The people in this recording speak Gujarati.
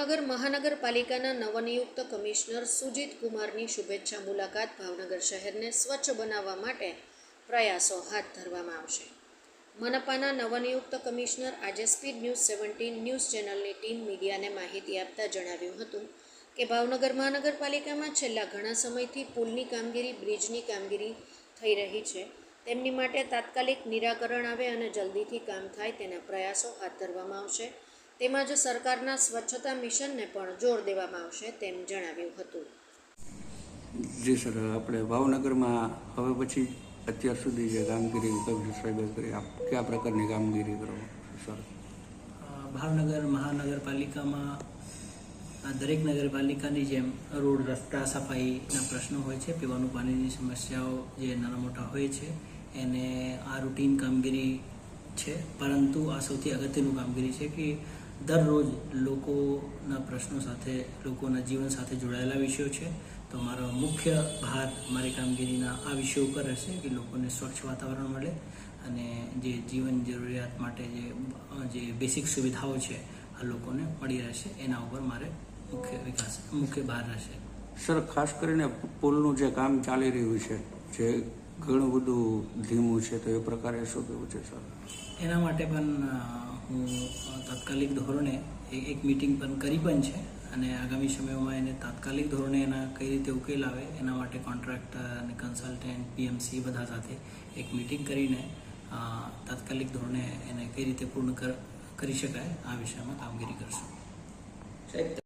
ભાવનગર મહાનગરપાલિકાના નવનિયુક્ત કમિશનર સુજીત કુમારની શુભેચ્છા મુલાકાત ભાવનગર શહેરને સ્વચ્છ બનાવવા માટે પ્રયાસો હાથ ધરવામાં આવશે. મનપાના નવનિયુક્ત કમિશનર આજે સ્પીડ ન્યૂઝ સેવન્ટીન ન્યૂઝ ચેનલની ટીમ મીડિયાને માહિતી આપતા જણાવ્યું હતું કે ભાવનગર મહાનગરપાલિકામાં છેલ્લા ઘણા સમયથી પુલની કામગીરી, બ્રિજની કામગીરી થઈ રહી છે. તેમની માટે તાત્કાલિક નિરાકરણ આવે અને જલ્દીથી કામ થાય તેના પ્રયાસો હાથ ધરવામાં આવશે. તેમજ સરકારના સ્વચ્છતા મિશનને પણ જોર દેવામાં આવશે તેમ જણાવ્યું હતું. જી સર આપણે ભાવનગરમાં હવે પછી અત્યાર સુધી જે કામગીરી કમિશનર સાહેબે કરી આપ કયા પ્રકારની કામગીરી કરો સર? ભાવનગર મહાનગરપાલિકામાં આ દરેક નગરપાલિકાની જેમ રોડ રસ્તા સફાઈના પ્રશ્નો હોય છે પીવાનું પાણીની સમસ્યાઓ જે નાના મોટા હોય છે એને આ રૂટીન કામગીરી છે પરંતુ આ સૌથી અગત્યનું કામગીરી છે કે દરરોજ લોકોના પ્રશ્નો સાથે, લોકોના જીવન સાથે જોડાયેલા વિષયો છે. તો મારો મુખ્ય ભાર મારી કામગીરીના આ વિષયો ઉપર રહેશે કે લોકોને સ્વચ્છ વાતાવરણ મળે અને જે જીવન જરૂરિયાત માટે જે જે બેસિક સુવિધાઓ છે, આ લોકોને મળી રહેશે. એના ઉપર મારે મુખ્ય વિકાસ, મુખ્ય ભાર રહેશે. સર, ખાસ કરીને પુલનું જે કામ ચાલી રહ્યું છે, જે ઘણું બધું ધીમું છે તો એ પ્રકારે શું કહેવું છે સર? એના માટે પણ હું તાત્કાલિક ધોરણે એક એક મિટિંગ પણ કરી પણ છે અને આગામી સમયમાં એને તાત્કાલિક ધોરણે એના કઈ રીતે ઉકેલ આવે એના માટે કોન્ટ્રાક્ટર અને કન્સલ્ટન્ટ પીએમસી બધા સાથે એક મિટિંગ કરીને તાત્કાલિક ધોરણે એને કઈ રીતે પૂર્ણ કર કરી શકાય આ વિષયમાં કામગીરી કરશું.